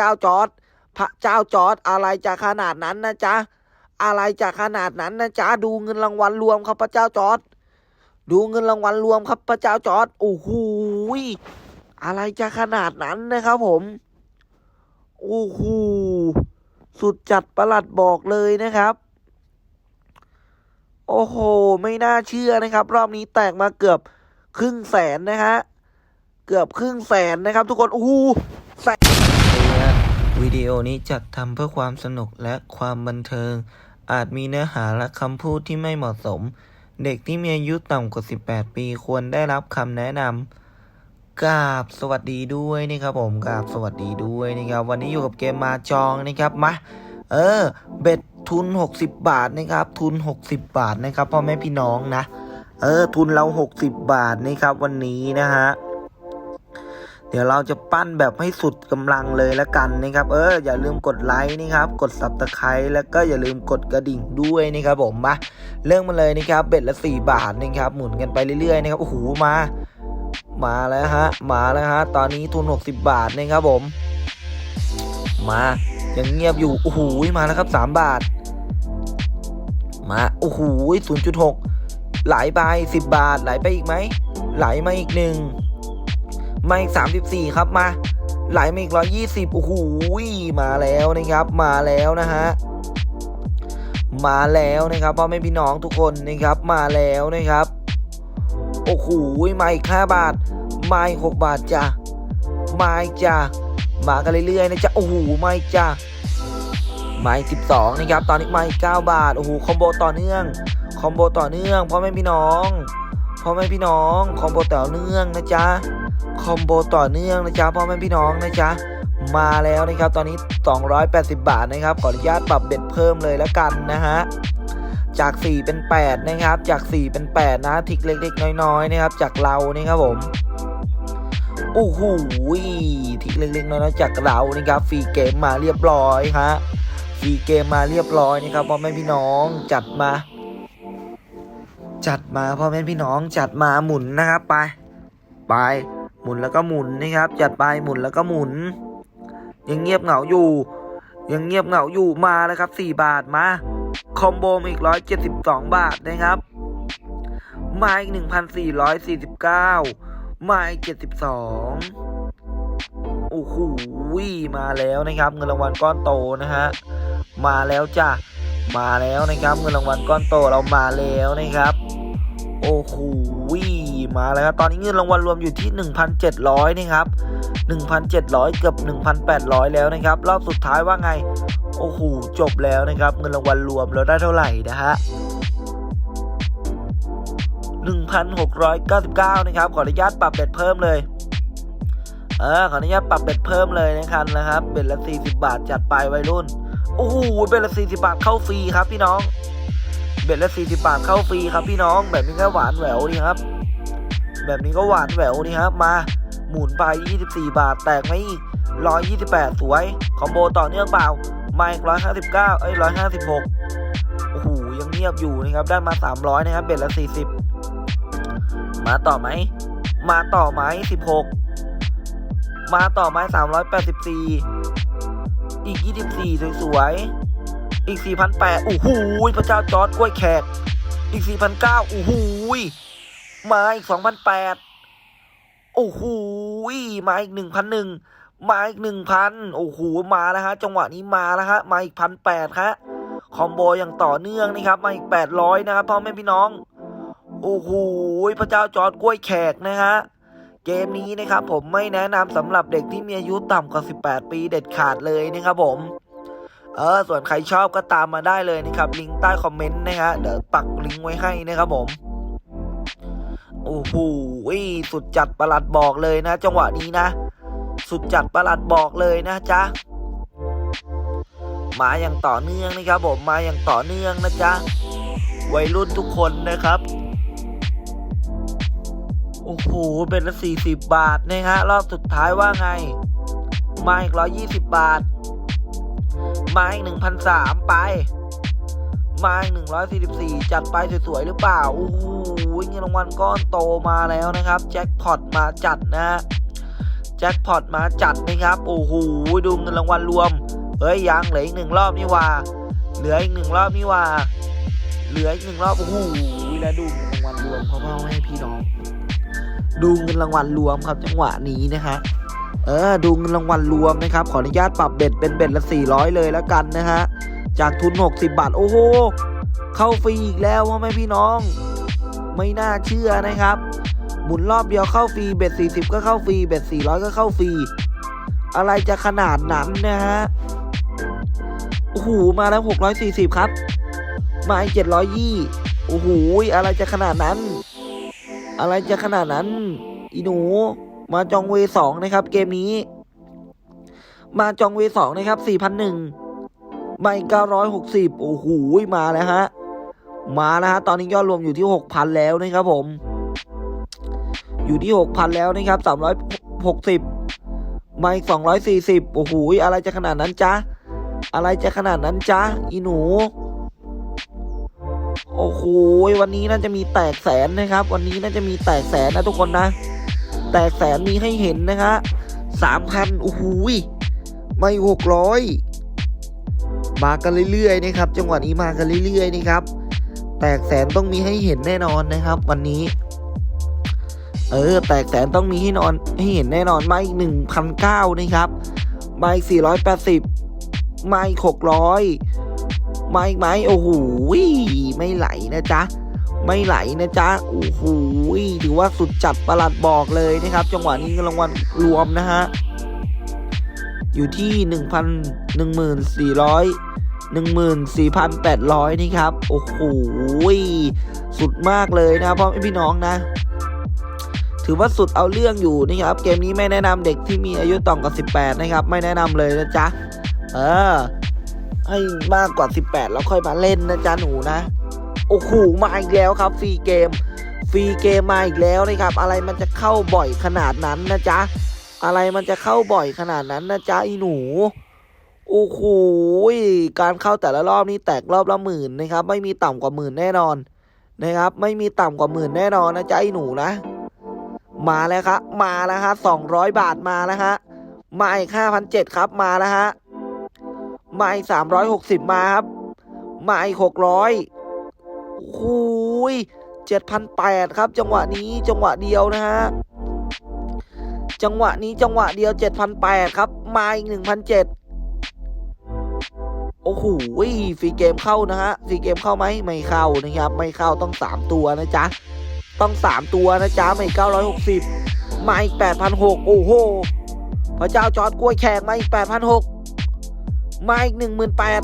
เจ้าจอร์ดพระเจ้าจอร์ดอะไรจะขนาดนั้นนะจ๊ะ อะไรจะขนาดนั้นนะจ๊ะ ดูเงินรางวัลรวมครับพระเจ้าจอร์ดดูเงินรางวัลรวมครับพระเจ้าจอร์ดโอ้โหอะไรจะขนาดนั้นนะครับผม โอ้โห สุดจัดประหลัดบอกเลยนะครับ โอ้โห ไม่น่าเชื่อนะครับ รอบนี้แตกมาเกือบครึ่งแสนนะฮะ เกือบครึ่งแสนนะครับ ทุกคน โอ้โห วิดีโอนี้จัดทำเพื่อความสนุกและความบันเทิง อาจมีเนื้อหาและคำพูดที่ไม่เหมาะสม เด็กที่มีอายุต่ำกว่า 18 ปีควรได้รับคำแนะนำกราบสวัสดีด้วยนะครับผมกราบสวัสดีด้วยนะครับ วันนี้อยู่กับเกมมาจองนะครับมาเออ เบ็ดทุน 60 บาทนะครับ ทุน 60 บาทนะครับพ่อแม่พี่น้องนะ เออ ทุนเรา 60 บาทนะครับวันนี้นะฮะ เดี๋ยวเราจะปั้นแบบให้สุดกำลังเลยละกันนะครับ เอออย่าลืมกดไลค์นะครับ กด subscribe แล้วก็อย่าลืมกดกระดิ่งด้วยนะครับผมมาเริ่มมาเลยนะครับเบ็ดละ 4 บาทนะครับหมุนกันไปเรื่อยๆนะครับโอ้โหมา มาแล้วฮะมาแล้วฮะตอนนี้ทุน 60 บาทนะครับผม มายังเงียบอยู่โอ้โหมาแล้วครับ 3 บาท มาโอ้โห0.6 ไหลไป 10 บาทไหลไปอีกไหมไหลมาอีกหนึ่ง มาอีกสามสิบสี่ครับมา ไหลมาอีกร้อยี่สิบโอ้โหมาแล้วนะครับ มาแล้วนะฮะ มาแล้วนะครับพ่อแม่พี่น้องทุกคนนะครับ มาแล้วนะครับ โอ้โหมาอีกห้าบาท มาอีกหกบาทจ้ะ มาอีกจ้ะ มากันเรื่อยๆนะจ๊ะ โอ้โหมาอีกจ้ะ มาอีกสิบสองนะครับ ตอนนี้มาอีกเก้าบาท โอ้โห คอมโบต่อเนื่อง คอมโบต่อเนื่องพ่อแม่พี่น้อง พ่อแม่พี่น้องคอมโบต่อเนื่องนะจ๊ะคอมโบต่อเนื่องนะจ๊ะพ่อแม่พี่น้องนะจ๊ะมาแล้วนะครับตอนนี้ 280 บาทนะครับขออนุญาตปรับเบ็ดเพิ่มเลยแล้วกันนะฮะจาก 4 เป็น 8 นะครับ จาก 4 เป็น 8 นะทิกเล็กๆ น้อยๆนะครับ จากเรานี่ครับผมโอ้โหทิกเล็กๆน้อยๆจากเรานี่ครับฟรีเกมมาเรียบร้อยฮะฟรีเกมมาเรียบร้อยนะครับพ่อแม่พี่น้องจัดมา จัดมาพ่อแม่พี่น้องจัดมาหมุนนะครับไปไปหมุนแล้วก็หมุนนะครับ จัดไปหมุนแล้วก็หมุน ยังเงียบเหงาอยู่ ยังเงียบเหงาอยู่มาแล้วครับสี่บาทมาคอมโบมอีกร้อยเจ็ดสิบสองบาทนะครับ มาอีกหนึ่งพันสี่ร้อยสี่สิบเก้ามาอีกเจ็ดสิบสองโอ้โหมาแล้วนะครับ เงินรางวัลก้อนโตนะฮะ มาแล้วจ้ะ มาแล้วนะครับเงินรางวัลก้อนโตเรามาแล้วนะครับ โอ้โหมาแล้วครับตอนนี้เงินรางวัลรวมอยู่ที่ 1,700นะครับ1,700 เกือบ 1,800 แล้วนะครับ รอบสุดท้ายว่าไง โอ้โหจบแล้วนะครับ เงินรางวัลรวมเราได้เท่าไหร่นะฮะ1,699 นะครับ ขออนุญาตปรับเบ็ดเพิ่มเลย เออ ขออนุญาตปรับเบ็ดเพิ่มเลยนะครับนะครับ เบ็ดละ 40 บาทจัดไปวัยรุ่น โอ้โหเบ็ดละ40 บาทเข้าฟรีครับพี่น้อง เบ็ดละ40 บาทเข้าฟรีครับพี่น้อง แบบนี้ก็หวานแหววดีครับ แบบนี้ก็หวานแหววดีครับ มาหมุนไป 24 บาท แตกไหมอีก 128 สวย คอมโบต่อเนื่องเปล่ามาอีก159 เอ้ย 156 โอ้โห ยังเงียบอยู่นะครับ ได้มา 300 นะครับ เบ็ดละ 40 มาต่อไหม มาต่อไหม16 มาต่อไหม384 อีก 24 สวยๆ อีก 4,800โอ้โหพระเจ้าจอร์ดกล้วยแขก อีก 4,900โอ้โหมาอีก 2,800 โอ้โหมาอีก 1,001มาอีก 1,000 โอ้โห มาแล้วฮะ จังหวะนี้มาแล้วฮะ มาอีก 1,800ฮะ คอมโบอย่างต่อเนื่องนะครับ มาอีก 800 นะครับพ่อแม่พี่น้อง โอ้โหพระเจ้าจอร์ดกล้วยแขกนะฮะ เกมนี้นะครับผมไม่แนะนำสำหรับเด็กที่มีอายุต่ำกว่า 18 ปีเด็ดขาดเลยนะครับผม เออส่วนใครชอบก็ตามมาได้เลยนะครับ ลิงก์ใต้คอมเมนต์นะฮะเดี๋ยวปักลิงก์ไว้ให้นะครับผมโอ้โหสุดจัดประหลัดบอกเลยนะ จังหวะนี้นะ สุดจัดประหลัดบอกเลยนะจ๊ะมาอย่างต่อเนื่องนะครับผมมาอย่างต่อเนื่องนะจ๊ะวัยรุ่นทุกคนนะครับ อ้โหเป็นละสี่สิบบาทนะฮะรอบสุดท้ายว่าไง มาอีกร้อยี่สิบบาท มาอีกหนึ่งพันสามไป มาอีกหนึ่งร้อยสี่สิบสี่จัดไปสวยๆหรือเปล่าโอ้โหเงินรางวัลก้อนโตมาแล้วนะครับ แจ็คพอตมาจัดนะฮะแจ็คพอตมาจัดนะครับ โอ้โหดูเงินรางวัลรวมเฮ้ยยังเหลืออีกหนึ่งรอบนี่ว่า เหลืออีกหนึ่งรอบนี่ว่า เหลืออีกหนึ่งรอบโอ้โหแล้วดูเงินรางวัลรวมเขาเล่าให้พี่น้อง ดูเงินรางวัลรวมครับจังหวะนี้นะฮะเออดูเงินรางวัลรวมนะครับ ขออนุญาตปรับเบ็ดเป็นเบ็ดละ 400 เลยแล้วกันนะฮะจากทุน 60 บาท โอ้โห เข้าฟรีอีกแล้วว่าไหมพี่น้อง ไม่น่าเชื่อนะครับ หมุนรอบเดียวเข้าฟรีเบ็ด 40 ก็เข้าฟรีเบ็ด 400 ก็เข้าฟรีอะไรจะขนาดนั้นนะฮะโอ้โหมาแล้ว 640 ครับ มาอีก720โอ้โหอะไรจะขนาดนั้น อะไรจะขนาดนั้น อีหนู มาจองเวสองนะครับ เกมนี้ มาจองเวสองนะครับสี่พันหนึ่งมาอีก960โอ้โหมาแล้วฮะ มาแล้วฮะ ตอนนี้ยอดรวมอยู่ที่6,000แล้วนะครับผม อยู่ที่6,000แล้วนะครับ360มาอีก240โอ้โหอะไรจะขนาดนั้นจ๊ะ อะไรจะขนาดนั้นจ๊ะ อีหนู โอ้โหวันนี้น่าจะมีแตกแสนนะครับ วันนี้น่าจะมีแตกแสนนะทุกคนนะ แตกแสนมีให้เห็นนะคะสามพันโอ้โหไม่หกร้อยมากันเรื่อยๆนะครับ จังหวะนี้มากันเรื่อยๆนะครับ แตกแสนต้องมีให้เห็นแน่นอนนะครับ วันนี้ เออ แตกแสนต้องมีให้นอนให้เห็นแน่นอนมาอีกหนึ่งพันเก้านะครับมาอีกสี่ร้อยแปดสิบมาอีกหกร้อย มาอีกไหมโอ้โหไม่ไหลนะจ๊ะไม่ไหลนะจ๊ะโอ้โหถือว่าสุดจัดประหลัดบอกเลยนะครับ จังหวะนี้รางวัลรวมนะฮะอยู่ที่หนึ่งพันหนึ่งหมื่นสี่ร้อยหนึ่งหมื่นสี่พันแปดร้อยนี่ครับ โอ้โห สุดมากเลยนะพ่อแม่พี่น้องนะ ถือว่าสุดเอาเรื่องอยู่นะครับ เกมนี้ไม่แนะนำเด็กที่มีอายุต่ำกว่า 18 นะครับ ไม่แนะนำเลยนะจ๊ะ เออ ให้มากกว่า 18 แล้วค่อยมาเล่นนะจ๊ะหนูนะ โอ้โหมาอีกแล้วครับฟรีเกม ฟรีเกมมาอีกแล้วนะครับ อะไรมันจะเข้าบ่อยขนาดนั้นนะจ๊ะ อะไรมันจะเข้าบ่อยขนาดนั้นนะจ๊ะอีหนู โอ้โหการเข้าแต่ละรอบนี่แตกรอบละหมื่นนะครับ ไม่มีต่ำกว่าหมื่นแน่นอนนะครับ ไม่มีต่ำกว่าหมื่นแน่นอนนะจ๊ะไอหนูนะ มาแล้วครับมาแล้วฮะสองร้อยบาทมาแล้วฮะมาอีกห้าพันเจ็ดครับมาแล้วฮะ มาอีกสามร้อยหกสิบมาครับ มาอีกหกร้อยโอ้โหเจ็ดพันแปดครับ จังหวะนี้จังหวะเดียวนะฮะ จังหวะนี้จังหวะเดียวเจ็ดพันแปดครับ มาอีกหนึ่งพันเจ็ดโอ้โหฟรีเกมเข้านะฮะ ฟรีเกมเข้าไหมไม่เข้านะครับ ไม่เข้าต้องสามตัวนะจ๊ะ ต้องสามตัวนะจ๊ะไม่เก้าร้อยหกสิบมาอีกแปดพันหกโอ้โห พระเจ้าจอดกล้วยแขกมาอีกแปดพันหก มาอีกหนึ่งหมื่นแปด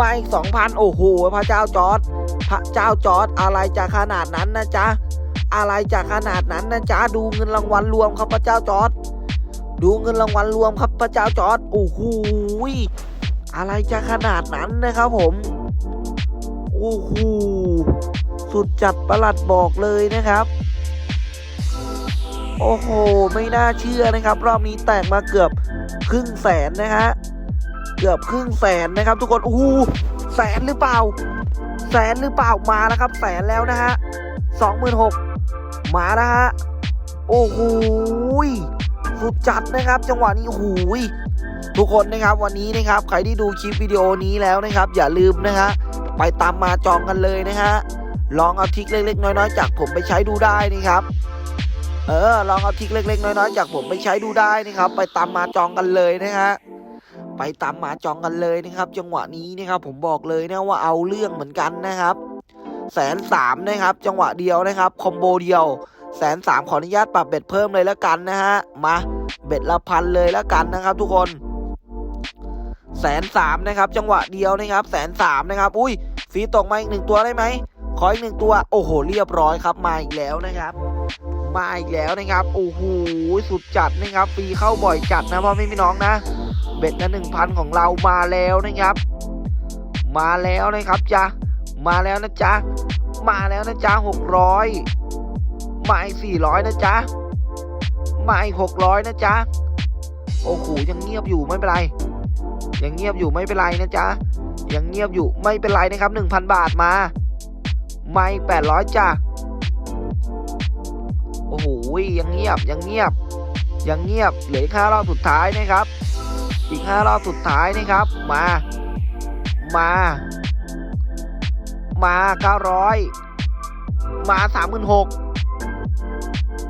มาอีกสองพันโอ้โหพระเจ้าจอร์ดพระเจ้าจอร์ดอะไรจะขนาดนั้นนะจ๊ะอะไรจะขนาดนั้นนะจ๊ะดูเงินรางวัลรวมครับพระเจ้าจอร์ดดูเงินรางวัลรวมครับพระเจ้าจอร์ดโอ้โหอะไรจะขนาดนั้นนะครับผมโอ้โหสุดจัดประหลัดบอกเลยนะครับโอ้โห ไม่น่าเชื่อนะครับ รอบนี้แตกมาเกือบครึ่งแสนนะฮะ กือบครึ่งแสนนะครับ ทุกคนโอ้โหแสนหรือเปล่า แสนหรือเปล่ามาแล้วครับ แสนแล้วนะฮะสองหมื่นหกมาแล้วฮะโอ้โหสุดจัดนะครับ จังหวะนี้โอ้โหทุกคนนะครับวันนี้นะครับ ใครที่ดูคลิปวิดีโอนี้แล้วนะครับ อย่าลืมนะฮะไปตามมาจองกันเลยนะฮะลองเอาทิกเล็กๆ น้อยๆ จากผมไปใช้ดูได้นะครับเออลองเอาทิกเล็กๆ น้อยๆ จากผมไปใช้ดูได้นะครับ ไปตามมาจองกันเลยนะฮะ ไปตามหมาจองกันเลยนะครับ จังหวะนี้นะครับ ผมบอกเลยนะว่าเอาเรื่องเหมือนกันนะครับแสนสามนะครับ จังหวะเดียวนะครับคอมโบเดียวแสนสามขออนุญาตปรับเบ็ดเพิ่มเลยแล้วกันนะฮะมาเบ็ดละพันเลยแล้วกันนะครับ ทุกคนแสนสามนะครับ จังหวะเดียวนะครับแสนสามนะครับ อุ้ยฟรีตกมาอีกหนึ่งตัวได้ไหมขออีกหนึ่งตัว โอ้โห เรียบร้อยครับ มาอีกแล้วนะครับ มาอีกแล้วนะครับ โอ้โห สุดจัดนะครับ ฟรีเข้าบ่อยจัดนะพ่อแม่พี่น้องนะ เบ็ดละหนึ่งพันของเรามาแล้วนะครับ มาแล้วนะครับจ้ะมาแล้วนะจ๊ะ มาแล้วนะจ๊ะหกร้อยมาอีกสี่ร้อยนะจ๊ะ มาอีกหกร้อยนะจ๊ะ โอ้โหยังเงียบอยู่ไม่เป็นไร ยังเงียบอยู่ไม่เป็นไรนะจ๊ะ ยังเงียบอยู่ไม่เป็นไรนะครับหนึ่งพันบาทมาไม่แปดร้อยจ้ะ โอ้โหยังเงียบยังเงียบ ยังเงียบเหลือห้ารอบสุดท้ายนะครับ อีกห้ารอบสุดท้ายนะครับ มา มา มาเก้าร้อยมาสามหมื่นหก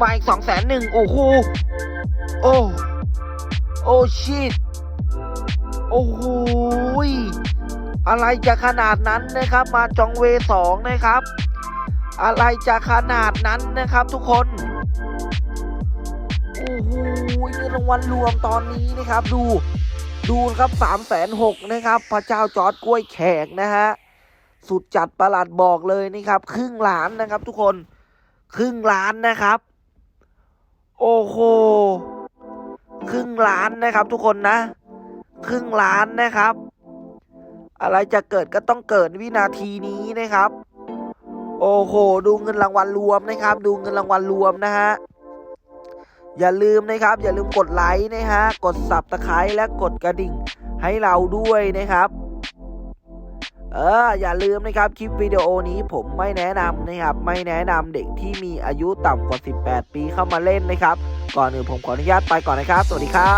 มาอีกสองแสนหนึ่งโอ้โห โอ้ โอ้ชิตโอ้โหอะไรจะขนาดนั้นนะครับ มาจองเวสองนะครับ อะไรจะขนาดนั้นนะครับทุกคนโอ้โหเงินรางวัลรวมตอนนี้นะครับ ดู ดูครับสามแสนหกนะครับ พระเจ้าจอร์ดกล้วยแขกนะฮะ สุดจัดประหลัดบอกเลยนะครับ ครึ่งล้านนะครับทุกคน ครึ่งล้านนะครับ โอ้โห ครึ่งล้านนะครับทุกคนนะ ครึ่งล้านนะครับ อะไรจะเกิดก็ต้องเกิดวินาทีนี้นะครับ โอ้โห ดูเงินรางวัลรวมนะครับ ดูเงินรางวัลรวมนะฮะ อย่าลืมนะครับ อย่าลืมกดไลค์นะฮะกดสับตะไคร้และกดกระดิ่งให้เราด้วยนะครับเอออย่าลืมนะครับคลิปวิดีโอนี้ผมไม่แนะนำนะครับไม่แนะนำเด็กที่มีอายุต่ำกว่า 18 ปีเข้ามาเล่นนะครับ ก่อนอื่นผมขออนุญาตไปก่อนนะครับ สวัสดีครับ